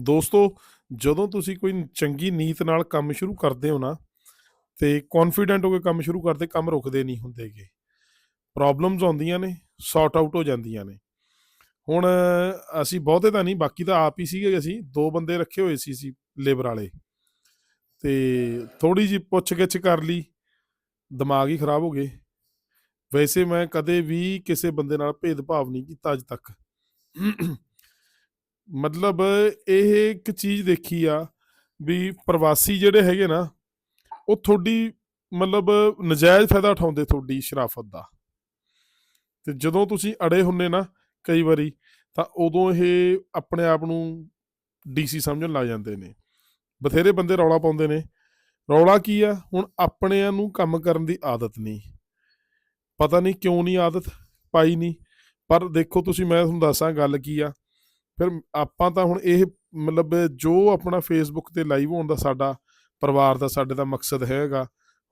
ਦੋਸਤੋ, ਜਦੋਂ ਤੁਸੀਂ ਕੋਈ ਚੰਗੀ ਨੀਤ ਨਾਲ ਕੰਮ ਸ਼ੁਰੂ ਕਰਦੇ ਹੋ ਨਾ, ਤੇ ਕੌਨਫੀਡੈਂਟ ਹੋ ਕੇ ਕੰਮ ਸ਼ੁਰੂ ਕਰਦੇ, ਕੰਮ ਰੁਕਦੇ ਨਹੀਂ ਹੁੰਦੇਗੇ ਪ੍ਰੋਬਲਮਸ ਆਉਂਦੀਆਂ ਨੇ ਸੌਰਟ ਆਊਟ ਹੋ ਜਾਂਦੀਆਂ ਨੇ। ਹੁਣ ਅਸੀਂ ਬਹੁਤੇ ਤਾਂ ਨਹੀਂ, ਬਾਕੀ ਤਾਂ ਆਪ ਹੀ ਸੀਗੇ ਅਸੀਂ, ਦੋ ਬੰਦੇ ਰੱਖੇ ਹੋਏ ਸੀ ਸੀ ਲੇਬਰ ਵਾਲੇ। ਤੇ ਥੋੜੀ ਜਿਹੀ ਪੁੱਛ ਗਿੱਛ ਕਰ ਲਈ, ਦਿਮਾਗ ਹੀ ਖਰਾਬ ਹੋ ਗਏ। ਵੈਸੇ ਮੈਂ ਕਦੇ ਵੀ ਕਿਸੇ ਬੰਦੇ ਨਾਲ ਭੇਦਭਾਵ ਨਹੀਂ ਕੀਤਾ ਅੱਜ ਤੱਕ। ਮਤਲਬ ਇਹ ਇੱਕ ਚੀਜ਼ ਦੇਖੀ ਆ ਵੀ ਪ੍ਰਵਾਸੀ ਜਿਹੜੇ ਹੈਗੇ ਨਾ, ਉਹ ਤੁਹਾਡੀ ਮਤਲਬ ਨਜਾਇਜ਼ ਫਾਇਦਾ ਉਠਾਉਂਦੇ ਤੁਹਾਡੀ ਸ਼ਰਾਫਤ ਦਾ। ਤੇ ਜਦੋਂ ਤੁਸੀਂ ਅੜੇ ਹੁੰਨੇ ਨਾ ਕਈ ਵਾਰੀ, ਤਾਂ ਉਦੋਂ ਇਹ ਆਪਣੇ ਆਪ ਨੂੰ ਡੀਸੀ ਸਮਝਣ ਲੱਗ ਜਾਂਦੇ ਨੇ। ਬਥੇਰੇ ਬੰਦੇ ਰੌਲਾ ਪਾਉਂਦੇ ਨੇ। ਰੌਲਾ ਕੀ ਆ? ਹੁਣ ਆਪਣਿਆਂ ਨੂੰ ਕੰਮ ਕਰਨ ਦੀ ਆਦਤ ਨਹੀਂ। ਪਤਾ ਨਹੀਂ ਕਿਉਂ ਨਹੀਂ ਆਦਤ ਪਾਈ ਨਹੀਂ। ਪਰ ਦੇਖੋ ਤੁਸੀਂ, ਮੈਂ ਤੁਹਾਨੂੰ ਦੱਸਾਂ ਗੱਲ ਕੀ ਆ। ਫਿਰ ਆਪਾਂ ਤਾਂ ਹੁਣ ਇਹ ਮਤਲਬ ਜੋ ਆਪਣਾ ਫੇਸਬੁੱਕ ਤੇ ਲਾਈਵ ਹੋਣ ਦਾ ਸਾਡਾ ਪਰਿਵਾਰ ਦਾ, ਸਾਡੇ ਦਾ ਮਕਸਦ ਹੈਗਾ,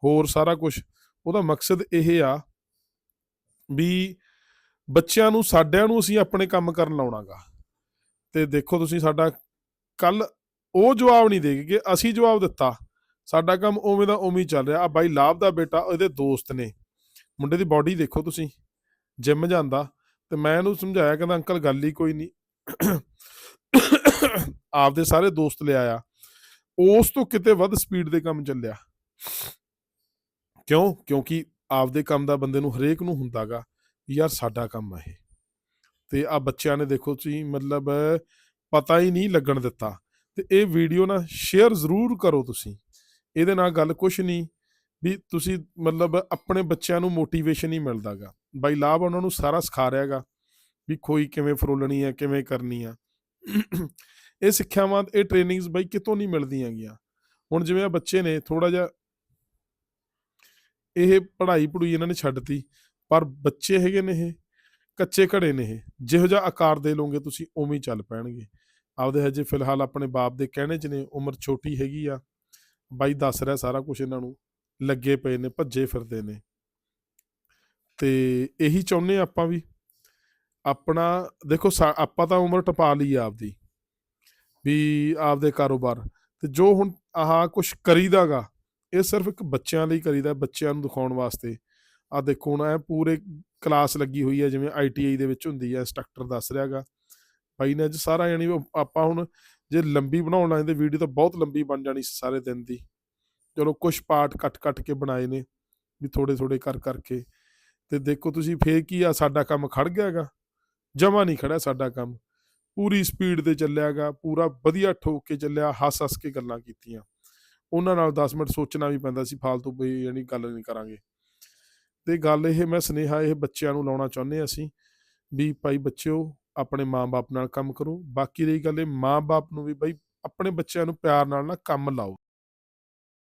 ਹੋਰ ਸਾਰਾ ਕੁਝ ਉਹਦਾ ਮਕਸਦ ਇਹ ਆ ਵੀ ਬੱਚਿਆਂ ਨੂੰ, ਸਾਡਿਆਂ ਨੂੰ ਅਸੀਂ ਆਪਣੇ ਕੰਮ ਕਰਨ ਲਾਉਣਾਗਾ। ਤੇ ਦੇਖੋ ਤੁਸੀਂ ਸਾਡਾ ਕੱਲ ਉਹ ਜਵਾਬ ਨਹੀਂ ਦੇਗੇ ਅਸੀਂ ਜਵਾਬ ਦਿੱਤਾ। ਸਾਡਾ ਕੰਮ ਉਵੇਂ ਦਾ ਉਵੇਂ ਹੀ ਚੱਲ ਰਿਹਾ। ਆ ਬਾਈ ਲਾਭ ਦਾ ਬੇਟਾ, ਉਹਦੇ ਦੋਸਤ ਨੇ। ਮੁੰਡੇ ਦੀ ਬਾਡੀ ਦੇਖੋ ਤੁਸੀਂ ਜਿਮ ਜਾਂਦਾ। ਤੇ ਮੈਂ ਇਹਨੂੰ ਸਮਝਾਇਆ, ਕਹਿੰਦਾ, ਅੰਕਲ, ਗੱਲ ਹੀ ਕੋਈ ਨਹੀਂ। ਆਪਦੇ ਸਾਰੇ ਦੋਸਤ ਲਿਆਇਆ ਉਸ ਤੋਂ ਕਿਤੇ ਵੱਧ ਸਪੀਡ ਦੇ ਕੰਮ ਚੱਲਿਆ। ਕਿਉਂ? ਕਿਉਂਕਿ ਆਪਦੇ ਕੰਮ ਦਾ ਬੰਦੇ ਨੂੰ ਹਰੇਕ ਨੂੰ ਹੁੰਦਾਗਾ ਯਾਰ ਸਾਡਾ ਕੰਮ ਆ ਇਹ। ਤੇ ਆ ਬੱਚਿਆਂ ਨੇ ਦੇਖੋ ਤੁਸੀਂ, ਮਤਲਬ ਪਤਾ ਹੀ ਨਹੀਂ ਲੱਗਣ ਦਿੱਤਾ। ਤੇ ਇਹ ਵੀਡੀਓ ਨਾ ਸ਼ੇਅਰ ਜ਼ਰੂਰ ਕਰੋ ਤੁਸੀਂ। ਇਹਦੇ ਨਾਲ ਗੱਲ ਕੁਛ ਨਹੀਂ ਵੀ ਤੁਸੀਂ ਮਤਲਬ ਆਪਣੇ ਬੱਚਿਆਂ ਨੂੰ ਮੋਟੀਵੇਸ਼ਨ ਹੀ ਮਿਲਦਾਗਾ ਬਾਈ ਲਾਭ ਉਹਨਾਂ ਨੂੰ ਸਾਰਾ ਸਿਖਾ ਰਿਹਾਗਾ ਵੀ ਖੋਈ ਕਿਵੇਂ ਫਰੋਲਣੀ ਆ, ਕਿਵੇਂ ਕਰਨੀ ਆ। ਇਹ ਸਿੱਖਿਆਵਾਂ, ਇਹ ਟ੍ਰੇਨਿੰਗਸ ਬਾਈ ਕਿਤੋਂ ਨਹੀਂ ਮਿਲਦੀਆਂ ਗੀਆਂ। ਹੁਣ ਜਿਵੇਂ ਆ ਬੱਚੇ ਨੇ ਥੋੜਾ ਜਿਹਾ ਇਹ ਪੜ੍ਹਾਈ ਪੜੂਈ ਇਹਨਾਂ ਨੇ ਛੱਡਤੀ ਪਰ ਬੱਚੇ ਹੈਗੇ ਨੇ ਇਹ, ਕੱਚੇ ਘੜੇ ਨੇ ਇਹ। ਜਿਹੋ ਜਿਹਾ ਆਕਾਰ ਦੇ ਲੋਗੇ ਤੁਸੀਂ, ਉਵੇਂ ਹੀ ਚੱਲ ਪੈਣਗੇ। ਆਪਦੇ ਹਜੇ ਫਿਲਹਾਲ ਆਪਣੇ ਬਾਪ ਦੇ ਕਹਿਣੇ 'ਚ ਨੇ, ਉਮਰ ਛੋਟੀ ਹੈਗੀ ਆ। ਬਾਈ ਦੱਸ ਰਿਹਾ ਸਾਰਾ ਕੁਝ ਇਹਨਾਂ ਨੂੰ, ਲੱਗੇ ਪਏ ਨੇ, ਭੱਜੇ ਫਿਰਦੇ ਨੇ। ਤੇ ਇਹੀ ਚਾਹੁੰਦੇ ਆਪਾਂ ਵੀ ਆਪਣਾ, ਦੇਖੋ ਸਾ- ਆਪਾਂ ਤਾਂ ਉਮਰ ਟਪਾ ਲਈ ਆ ਆਪਦੀ, ਵੀ ਆਪਦੇ ਕਾਰੋਬਾਰ। ਤੇ ਜੋ ਹੁਣ ਆਹ ਕੁਝ ਕਰੀਦਾਗਾ, ਇਹ ਸਿਰਫ ਇੱਕ ਬੱਚਿਆਂ ਲਈ ਕਰੀਦਾ, ਬੱਚਿਆਂ ਨੂੰ ਦਿਖਾਉਣ ਵਾਸਤੇ। ਆ ਦੇਖੋ ਹੁਣ ਇਹ ਪੂਰੇ ਕਲਾਸ ਲੱਗੀ ਹੋਈ ਹੈ ਜਿਵੇਂ ਆਈਟੀਆਈ ਦੇ ਵਿੱਚ ਹੁੰਦੀ ਹੈ ਇੰਸਟ੍ਰਕਟਰ ਦੱਸ ਰਿਹਾਗਾ। ਭਾਈ ਨੇ ਅੱਜ ਸਾਰਾ ਯਾਨੀ ਉਹ, ਆਪਾਂ ਹੁਣ ਜੇ ਲੰਬੀ ਬਣਾਉਣ ਲੱਗੇ ਵੀਡੀਓ ਤਾਂ ਬਹੁਤ ਲੰਬੀ ਬਣ ਜਾਣੀ ਸੀ ਸਾਰੇ ਦਿਨ ਦੀ। ਚਲੋ ਕੁਝ ਪਾਰਟ ਕੱਟ ਕੱਟ ਕੇ ਬਣਾਏ ਨੇ, ਵੀ ਥੋੜੇ ਥੋੜੇ ਕਰ ਕਰਕੇ। ਤੇ ਦੇਖੋ ਤੁਸੀਂ ਫੇਰ ਕੀ ਆ, ਸਾਡਾ ਕੰਮ ਖੜ ਗਿਆਗਾ। ਜਮਾ ਨਹੀਂ ਖੜਾ ਸਾਡਾ ਕੰਮ। ਪੂਰੀ ਸਪੀਡ ਤੇ ਚੱਲਿਆਗਾ ਪੂਰਾ ਵਧੀਆ ਠੋਕ ਕੇ ਚੱਲਿਆ, ਹੱਸ ਹੱਸ ਕੇ ਗੱਲਾਂ ਕੀਤੀਆਂ। ਉਹਨਾਂ ਨਾਲ 10 ਮਿੰਟ ਸੋਚਣਾ ਵੀ ਪੈਂਦਾ ਸੀ ਫालतू ਬਈ ਯਾਨੀ ਗੱਲ ਨਹੀਂ ਕਰਾਂਗੇ। ਤੇ ਗੱਲ ਇਹ, ਮੈਂ ਸੁਨੇਹਾ ਇਹ ਬੱਚਿਆਂ ਨੂੰ ਲਾਉਣਾ ਚਾਹੁੰਦੇ ਹਾਂ ਅਸੀਂ ਵੀ ਭਾਈ ਬੱਚਿਓ, ਆਪਣੇ ਮਾਂ-ਬਾਪ ਨਾਲ ਕੰਮ ਕਰੋ। ਬਾਕੀ ਰਹੀ ਗੱਲ ਇਹ, ਮਾਂ-ਬਾਪ ਨੂੰ ਵੀ ਬਈ ਆਪਣੇ ਬੱਚਿਆਂ ਨੂੰ ਪਿਆਰ ਨਾਲ ਨਾ ਕੰਮ ਲਾਓ।